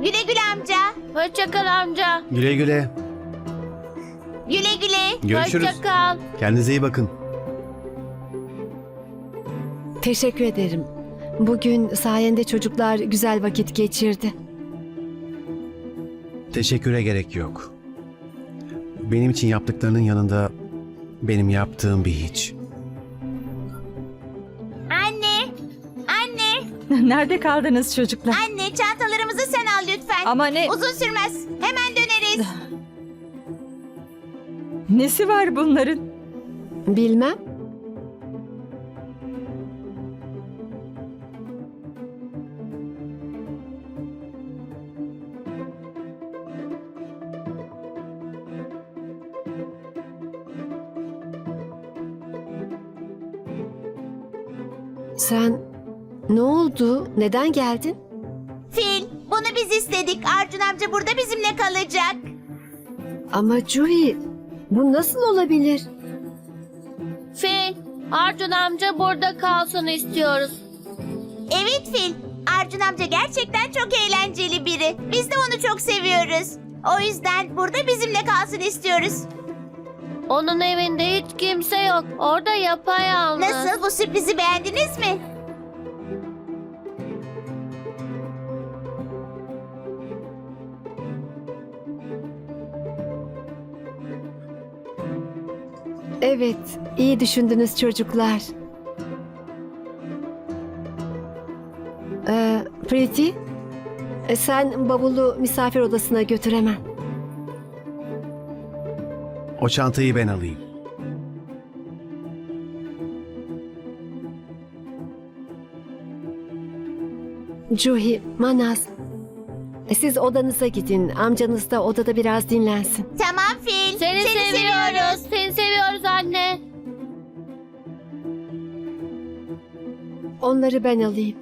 Güle güle amca. Hoşça kal amca. Güle güle. Güle güle. Görüşürüz. Hoşça kal. Kendinize iyi bakın. Teşekkür ederim. Bugün sayende çocuklar güzel vakit geçirdi. Teşekküre gerek yok. Benim için yaptıklarının yanında benim yaptığım bir hiç. Nerede kaldınız çocuklar? Anne çantalarımızı sen al lütfen. Ama ne Uzun sürmez. Hemen döneriz. nesi var bunların? Bilmem. Sen ne oldu? Neden geldin? Fil bunu biz istedik. Arjun amca burada bizimle kalacak. Ama Juhi, bu nasıl olabilir? Fil, Arjun amca burada kalsın istiyoruz. Evet Fil. Arjun amca gerçekten çok eğlenceli biri. Biz de onu çok seviyoruz. O yüzden burada bizimle kalsın istiyoruz. Onun evinde hiç kimse yok. Orada yapayalnız. Nasıl bu sürprizi beğendiniz mi? Evet, iyi düşündünüz çocuklar. Ee, Pretty, e, sen bavulu misafir odasına götür hemen. O çantayı ben alayım. Juhi, Manaz, e, siz odanıza gidin. Amcanız da odada biraz dinlensin. Tamam Fil. Seni, seviyoruz. Seni seviyoruz anne. Onları ben alayım.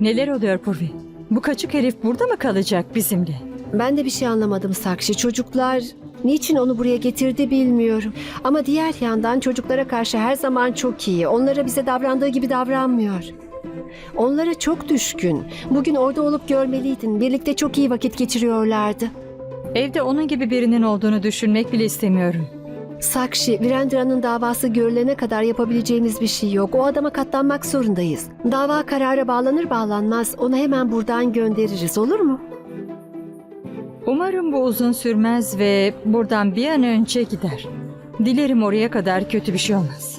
Neler oluyor Purvi? Bu kaçık herif burada mı kalacak bizimle? Ben de bir şey anlamadım Sakşi. Çocuklar niçin onu buraya getirdi bilmiyorum. Ama diğer yandan çocuklara karşı her zaman çok iyi. Onlara bize davrandığı gibi davranmıyor. Onlara çok düşkün. Bugün orada olup görmeliydin. Birlikte çok iyi vakit geçiriyorlardı. Evde onun gibi birinin olduğunu düşünmek bile istemiyorum. Sakşi, Virendra'nın davası görülene kadar yapabileceğimiz bir şey yok. O adama katlanmak zorundayız. Dava karara bağlanır bağlanmaz onu hemen buradan göndeririz olur mu? Umarım bu uzun sürmez ve buradan bir an önce gider. Dilerim oraya kadar kötü bir şey olmaz.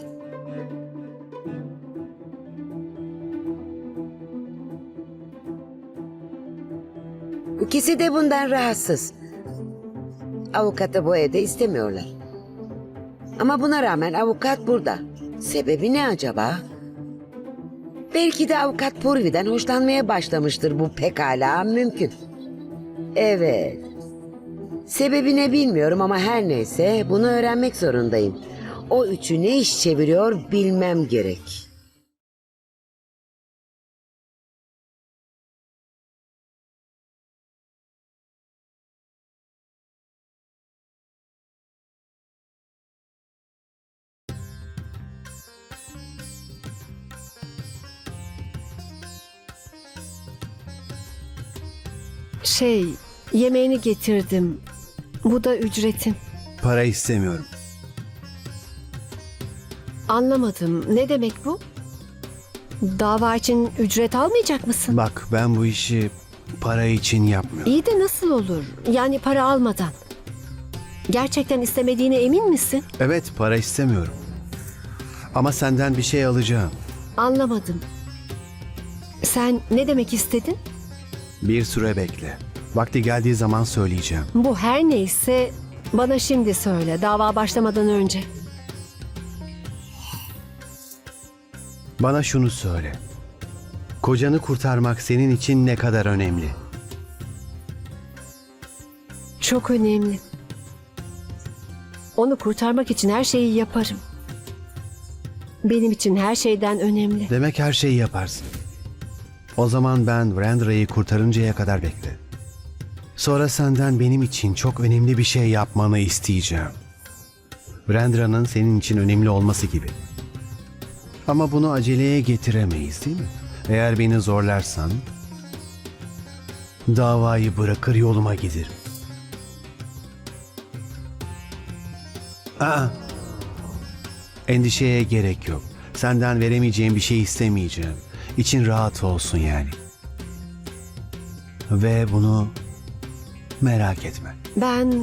İkisi de bundan rahatsız. Avukatı bu evde istemiyorlar. Ama buna rağmen avukat burada. Sebebi ne acaba? Belki de avukat Purvi'den hoşlanmaya başlamıştır bu pekala mümkün. Evet. Sebebi ne bilmiyorum ama her neyse bunu öğrenmek zorundayım. O üçü ne iş çeviriyor bilmem gerek. Şey, yemeğini getirdim. Bu da ücretin. Para istemiyorum. Anlamadım. Ne demek bu? Dava için ücret almayacak mısın? Bak ben bu işi para için yapmıyorum. İyi de nasıl olur? Yani para almadan. Gerçekten istemediğine emin misin? Evet para istemiyorum. Ama senden bir şey alacağım. Anlamadım. Sen ne demek istedin? Bir süre bekle. Vakti geldiği zaman söyleyeceğim. Bu her neyse bana şimdi söyle. Dava başlamadan önce. Bana şunu söyle. Kocanı kurtarmak senin için ne kadar önemli? Çok önemli. Onu kurtarmak için her şeyi yaparım. Benim için her şeyden önemli. Demek her şeyi yaparsın. O zaman ben Brandra'yı kurtarıncaya kadar bekle. Sonra senden benim için çok önemli bir şey yapmanı isteyeceğim. Brandra'nın senin için önemli olması gibi. Ama bunu aceleye getiremeyiz değil mi? Eğer beni zorlarsan davayı bırakır yoluma giderim. Aa, endişeye gerek yok. Senden veremeyeceğim bir şey istemeyeceğim. İçin rahat olsun yani. Ve bunu merak etme. Ben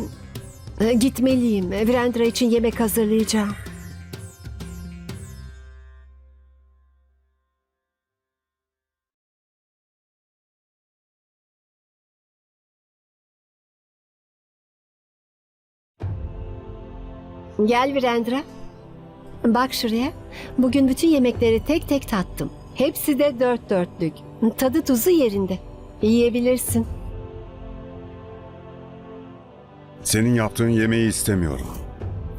e, gitmeliyim. Virendra için yemek hazırlayacağım. Gel Virendra. Bak şuraya. Bugün bütün yemekleri tek tek tattım. Hepsi de dört dörtlük. Tadı tuzu yerinde. Yiyebilirsin. Senin yaptığın yemeği istemiyorum.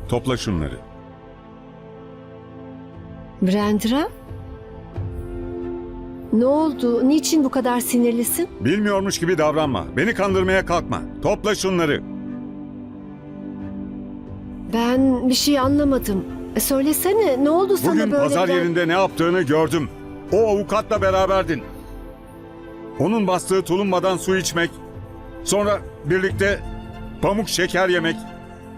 Topla şunları. Brandra? Ne oldu? Niçin bu kadar sinirlisin? Bilmiyormuş gibi davranma. Beni kandırmaya kalkma. Topla şunları. Ben bir şey anlamadım. Söylesene ne oldu sana Bugün böyle? pazar ben- yerinde ne yaptığını gördüm. O avukatla beraberdin. Onun bastığı tulumbadan su içmek, sonra birlikte pamuk şeker yemek.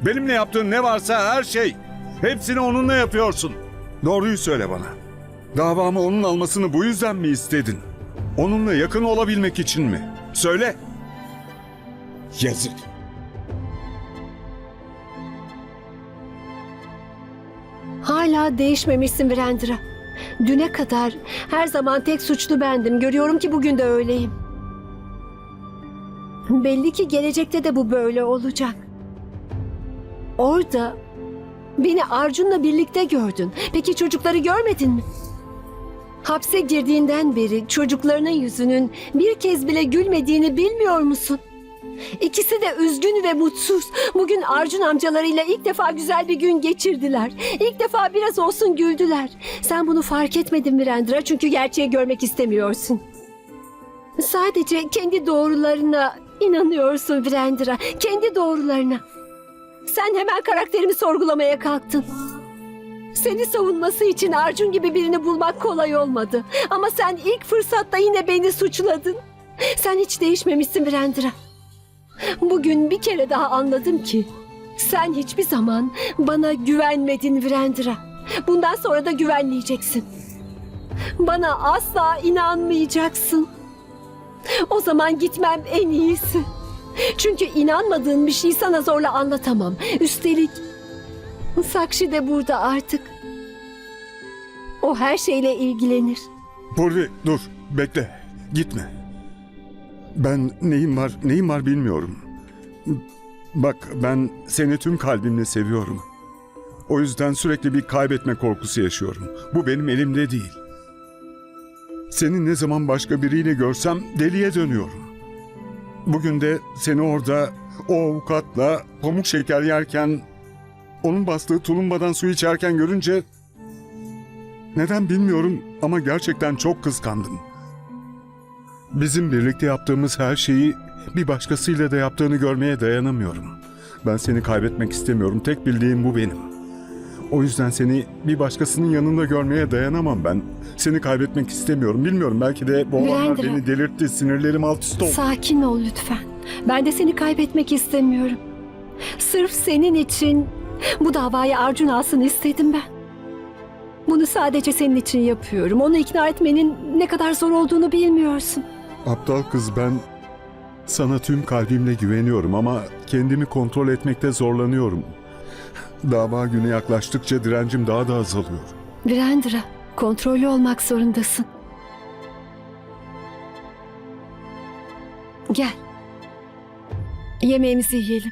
Benimle yaptığın ne varsa her şey. Hepsini onunla yapıyorsun. Doğruyu söyle bana. Davamı onun almasını bu yüzden mi istedin? Onunla yakın olabilmek için mi? Söyle. Yazık. Hala değişmemişsin Brandra. Düne kadar her zaman tek suçlu bendim. Görüyorum ki bugün de öyleyim. Belli ki gelecekte de bu böyle olacak. Orada beni Arjun'la birlikte gördün. Peki çocukları görmedin mi? Hapse girdiğinden beri çocuklarının yüzünün bir kez bile gülmediğini bilmiyor musun? İkisi de üzgün ve mutsuz. Bugün Arjun amcalarıyla ilk defa güzel bir gün geçirdiler. İlk defa biraz olsun güldüler. Sen bunu fark etmedin Virendra çünkü gerçeği görmek istemiyorsun. Sadece kendi doğrularına inanıyorsun Virendra. Kendi doğrularına. Sen hemen karakterimi sorgulamaya kalktın. Seni savunması için Arjun gibi birini bulmak kolay olmadı. Ama sen ilk fırsatta yine beni suçladın. Sen hiç değişmemişsin Virendra. Bugün bir kere daha anladım ki sen hiçbir zaman bana güvenmedin Virendra. Bundan sonra da güvenmeyeceksin. Bana asla inanmayacaksın. O zaman gitmem en iyisi. Çünkü inanmadığın bir şeyi sana zorla anlatamam. Üstelik Sakshi de burada artık. O her şeyle ilgilenir. Purvi dur bekle gitme. Ben neyim var neyim var bilmiyorum. Bak ben seni tüm kalbimle seviyorum. O yüzden sürekli bir kaybetme korkusu yaşıyorum. Bu benim elimde değil. Seni ne zaman başka biriyle görsem deliye dönüyorum. Bugün de seni orada o avukatla pamuk şeker yerken onun bastığı tulumbadan su içerken görünce neden bilmiyorum ama gerçekten çok kıskandım. Bizim birlikte yaptığımız her şeyi bir başkasıyla da yaptığını görmeye dayanamıyorum. Ben seni kaybetmek istemiyorum. Tek bildiğim bu benim. O yüzden seni bir başkasının yanında görmeye dayanamam ben. Seni kaybetmek istemiyorum. Bilmiyorum belki de bu olanlar Virendra. beni delirtti. Sinirlerim alt üst oldu. Sakin ol lütfen. Ben de seni kaybetmek istemiyorum. Sırf senin için bu davayı Arjun alsın istedim ben. Bunu sadece senin için yapıyorum. Onu ikna etmenin ne kadar zor olduğunu bilmiyorsun. Aptal kız ben sana tüm kalbimle güveniyorum ama kendimi kontrol etmekte zorlanıyorum. Dava günü yaklaştıkça direncim daha da azalıyor. Virendra, kontrollü olmak zorundasın. Gel. Yemeğimizi yiyelim.